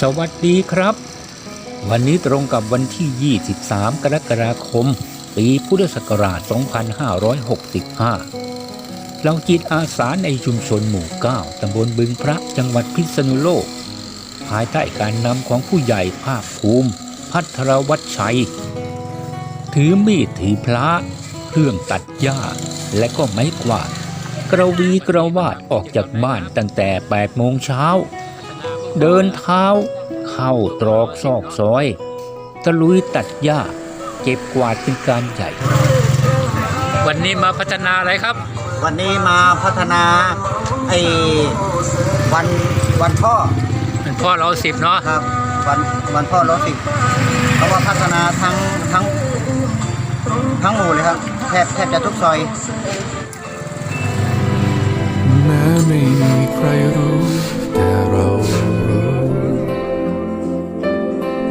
สวัสดีครับ วันนี้ตรงกับวันที่ 23 กรกฎาคม ปีพุทธศักราช 2565 เราจิตอาสาในชุมชนหมู่ 9 ตำบลบึงพระจังหวัดพิษณุโลก ภายใต้การนำของผู้ใหญ่ภาคภูมิ พัทรวัชชัย ถือมีดถือพระเครื่องตัดหญ้า และก็ไม้กวาด กระวีกระวาดออกจากบ้านตั้งแต่ 8 โมงเช้า เดินเท้า เข้าตรอกซอกซอย ตะลุยตัดหญ้า เก็บกวาดเป็นการใหญ่ วันนี้มาพัฒนาอะไรครับ วันนี้มาพัฒนาไอ้วันวันพ่อเป็นพ่อเราสิบเนาะครับวันวันพ่อร้อยสิบเพราะว่าพัฒนาทั้งทั้งทั้งหมู่เลยครับแทบแทบจะทุกซอย แม้ไม่มีใครรู้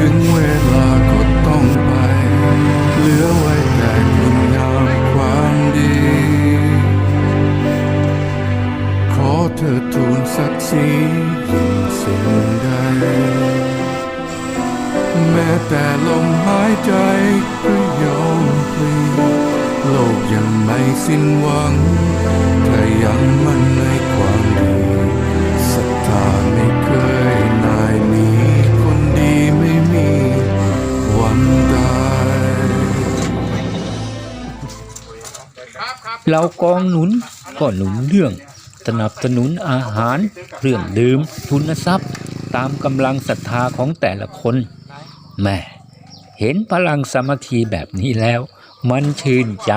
ถึงเวลาก็ต้องไป เหลือไว้แต่คุณงามความดี ขอเธอทูลศักดิ์ศรียิ่งสิ่งใด แม้แต่ลมหายใจก็ยอมพลีโลกยังไม่สิ้นหวังถ้ายั เรากองหนุนก็หนุนเรื่อง สนับสนุนอาหารเครื่องดื่มทุนทรัพย์ ตามกำลังศรัทธาของแต่ละคนแม่เห็นพลังสามัคคีแบบนี้แล้ว มันชื่นใจ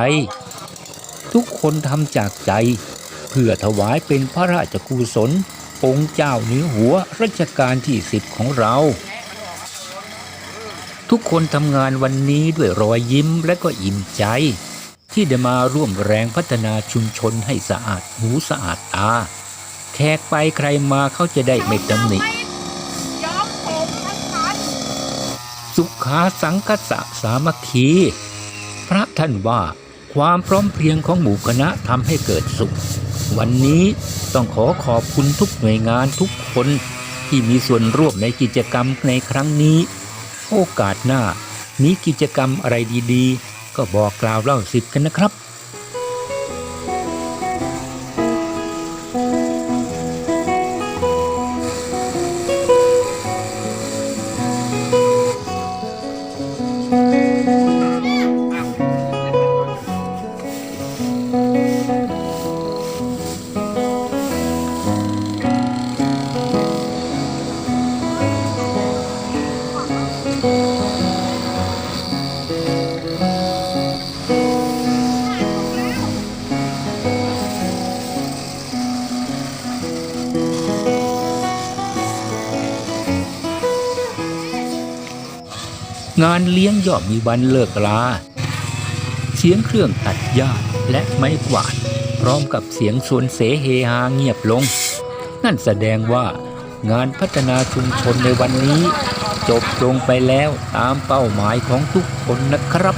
ทุกคนทำจากใจ เพื่อถวายเป็นพระราชกุศลองค์เจ้าเหนือหัวรัชกาลที่สิบของเรา ทุกคนทำงานวันนี้ด้วยรอยยิ้มและก็อิ่มใจ ที่ได้มาร่วมแรงพัฒนาชุมชนให้สะอาดหูสะอาดตา แขกไปใครมาเขาจะได้ไม่ตำหนิสุขาสังคสะสามัคคี พระท่านว่าความพร้อมเพรียงของหมู่คณะทำให้เกิดสุข วันนี้ต้องขอขอบคุณทุกหน่วยงานทุกคนที่มีส่วนร่วมในกิจกรรมในครั้งนี้ โอกาสหน้ามีกิจกรรมอะไรดี ๆ ก็บอกกล่าวเล่าสิบกันนะครับ งานเลี้ยงย่อมมีวันเลิกลา เสียงเครื่องตัดหญ้าและไม้กวาด พร้อมกับเสียงสวนเสเฮฮาเงียบลง นั่นแสดงว่างานพัฒนาชุมชนในวันนี้ จบลงไปแล้วตามเป้าหมายของทุกคนนะครับ